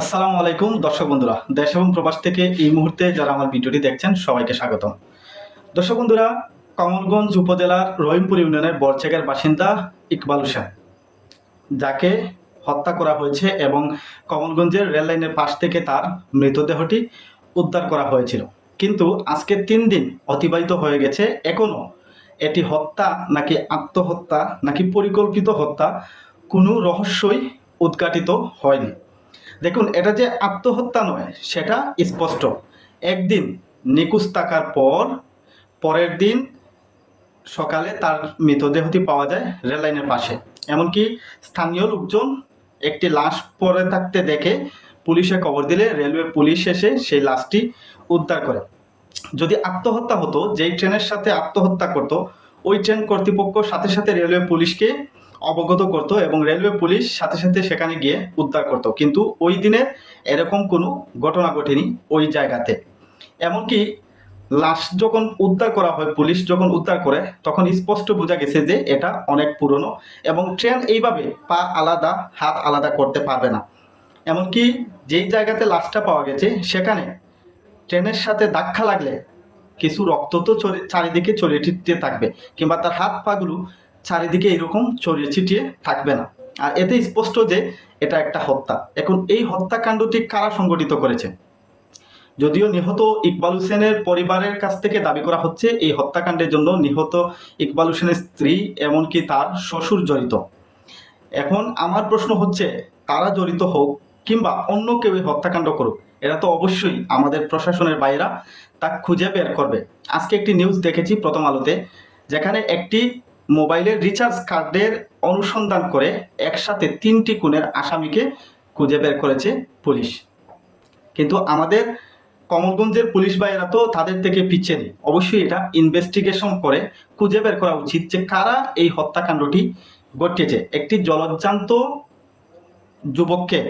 আসসালামু আলাইকুম, দর্শক বন্ধুরা। দেশ এবং প্রবাস থেকে এই মুহূর্তে যারা আমার ভিডিওটি দেখছেন, সবাইকে স্বাগতম। দর্শক বন্ধুরা, কমলগঞ্জ উপজেলার রহিমপুর ইউনিয়নের বরচেকের বাসিন্দা ইকবাল হোসেন, যাকে হত্যা করা হয়েছে এবং কমলগঞ্জের রেল লাইনের পাশ থেকে তার মৃতদেহটি উদ্ধার করা হয়েছিল। কিন্তু আজকে তিন দিন অতিবাহিত হয়ে গেছে এখনও এটি হত্যা নাকি আত্মহত্যা নাকি পরিকল্পিত হত্যা কোনো রহস্যই উদ্ঘাটিত হয়নি। দেখুন, এটা যে আত্মহত্যা নয়, সেটা স্পষ্ট। একদিন নিখোঁজ থাকার পর, পরের দিন সকালে তার মৃতদেহটি পাওয়া যায় রেল লাইনের পাশে। এমনকি স্থানীয় লোকজন একটি লাশ পড়ে থাকতে দেখে পুলিশে খবর দিলে রেলওয়ে পুলিশ এসে সেই লাশটি উদ্ধার করে। যদি আত্মহত্যা হতো, যেই ট্রেনের সাথে আত্মহত্যা করত, ওই ট্রেন কর্তৃপক্ষ সাথে সাথে রেলওয়ে পুলিশকে অবগত করত এবং রেলওয়ে পুলিশ সাথে সাথে সেখানে গিয়ে উদ্ধার করত। কিন্তু ওই দিনে এরকম কোনো ঘটনা ঘটেনি ওই জায়গাতে। এমনকি লাশ যখন উদ্ধার করা হয়, পুলিশ যখন উদ্ধার করে, তখন স্পষ্ট বোঝা গেছে যে এটা অনেক পুরনো এবং ট্রেন এইভাবে পা আলাদা, হাত আলাদা করতে পারবে না। এমনকি যেই জায়গাতে লাশটা পাওয়া গেছে, সেখানে ট্রেনের সাথে ধাক্কা লাগলে কিছু রক্ত তো চারিদিকে ছড়িয়ে থাকবে। কিংবা তার হাত পাগুলো চারিদিকে এরকম ছড়িয়ে ছিটিয়ে থাকবে না। আর এতে স্পষ্ট যে এটা একটা হত্যা। এখন এই হত্যাকাণ্ডটি কারা সংগঠিত করেছে? যদিও নিহত ইকবাল হোসেনের পরিবারের কাছ থেকে দাবি করা হচ্ছে, এই হত্যাকাণ্ডের জন্য নিহত ইকবাল হোসেনের স্ত্রী এমনকি তার শ্বশুর জড়িত। এখন আমার প্রশ্ন হচ্ছে, তারা জড়িত হোক কিংবা অন্য কেউ হত্যাকাণ্ড করুক, এরা তো অবশ্যই আমাদের প্রশাসনের বাইরা, তা খুঁজে বের করবে। আজকে একটি নিউজ দেখেছি প্রথম আলোতে, যেখানে একটি মোবাইলের রিচার্জ কার্ডের অনুসন্ধান করে একসাথে তিনটি খুনের আসামিকে খুঁজে বের করেছে পুলিশ। কিন্তু আমাদের কমলগঞ্জের পুলিশ ভাইয়েরা তো তাদের থেকে পিছিয়ে নেই অবশ্যই এটা ইনভেস্টিগেশন করে খুঁজে বের করা উচিত যে কারা এই হত্যাকাণ্ডটি ঘটিয়েছে। একটি জলজ্জান্ত যুবককে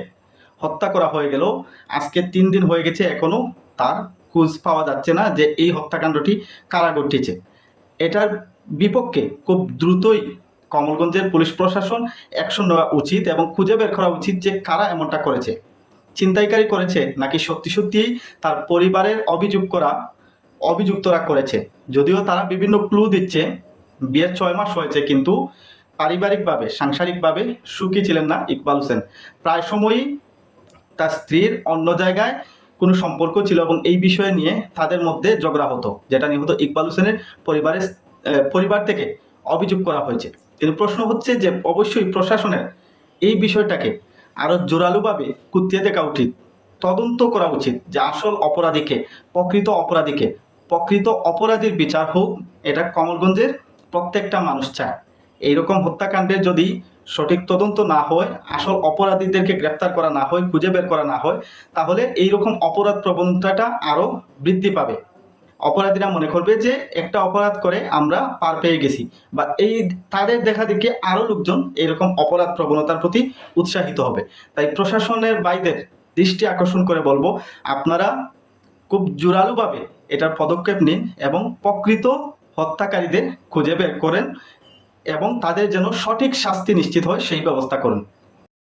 হত্যা করা হয়ে গেল। আজকে তিন দিন হয়ে গেছে এখনও তার খোঁজ পাওয়া যাচ্ছে না যে এই হত্যাকাণ্ডটি কারা ঘটিয়েছে। এটার বিপক্ষে খুব দ্রুতই কমলগঞ্জের পুলিশ প্রশাসন অ্যাকশন নেওয়া উচিত এবং খুঁজে বের করা উচিত যে কারা এমনটা করেছে। ছিনতাইকারী করেছে নাকি সত্যি সত্যিই তার পরিবারের অভিযোগ করা, অভিযুক্তরা করেছে? যদিও তারা বিভিন্ন ক্লু দিচ্ছে। বিয়ের ছয় মাস হয়েছে কিন্তু পারিবারিকভাবে, সাংসারিকভাবে সুখী ছিলেন না ইকবাল হোসেন। প্রায় সময়ই তার স্ত্রীর অন্য জায়গায় কোনো সম্পর্ক ছিল এবং এই বিষয় নিয়ে তাদের মধ্যে ঝগড়া হতো, যেটা নিহত ইকবাল হোসেনের পরিবারের পরিবার থেকে অভিযোগ করা হয়েছে। কিন্তু প্রশ্ন হচ্ছে যে, অবশ্যই প্রশাসনের এই বিষয়টাকে আরও জোরালোভাবে কুতিয়ে দেখা উচিত, তদন্ত করা উচিত যে আসল অপরাধীকে, প্রকৃত অপরাধীকে, প্রকৃত অপরাধীর বিচার হোক, এটা কমলগঞ্জের প্রত্যেকটা মানুষ চায়। এইরকম হত্যাকাণ্ডের যদি সঠিক তদন্ত না হয়, আসল অপরাধীদেরকে গ্রেপ্তার করা না হয়, খুঁজে বের করা না হয়, তাহলে এইরকম অপরাধ প্রবণতাটা আরও বৃদ্ধি পাবে। অপরাধীরা মনে করবে যে একটা অপরাধ করে আমরা পার পেয়ে গেছি। বা এই তাদের দেখা দেখে আরও লোকজন এরকম অপরাধ প্রবণতার প্রতি উৎসাহিত হবে। তাই প্রশাসনের বাইদের দৃষ্টি আকর্ষণ করে বলব, আপনারা খুব জোরালোভাবে এটার পদক্ষেপ নিন এবং প্রকৃত হত্যাকারীদের খুঁজে বের করেন এবং তাদের যেন সঠিক শাস্তি নিশ্চিত হয় সেই ব্যবস্থা করুন।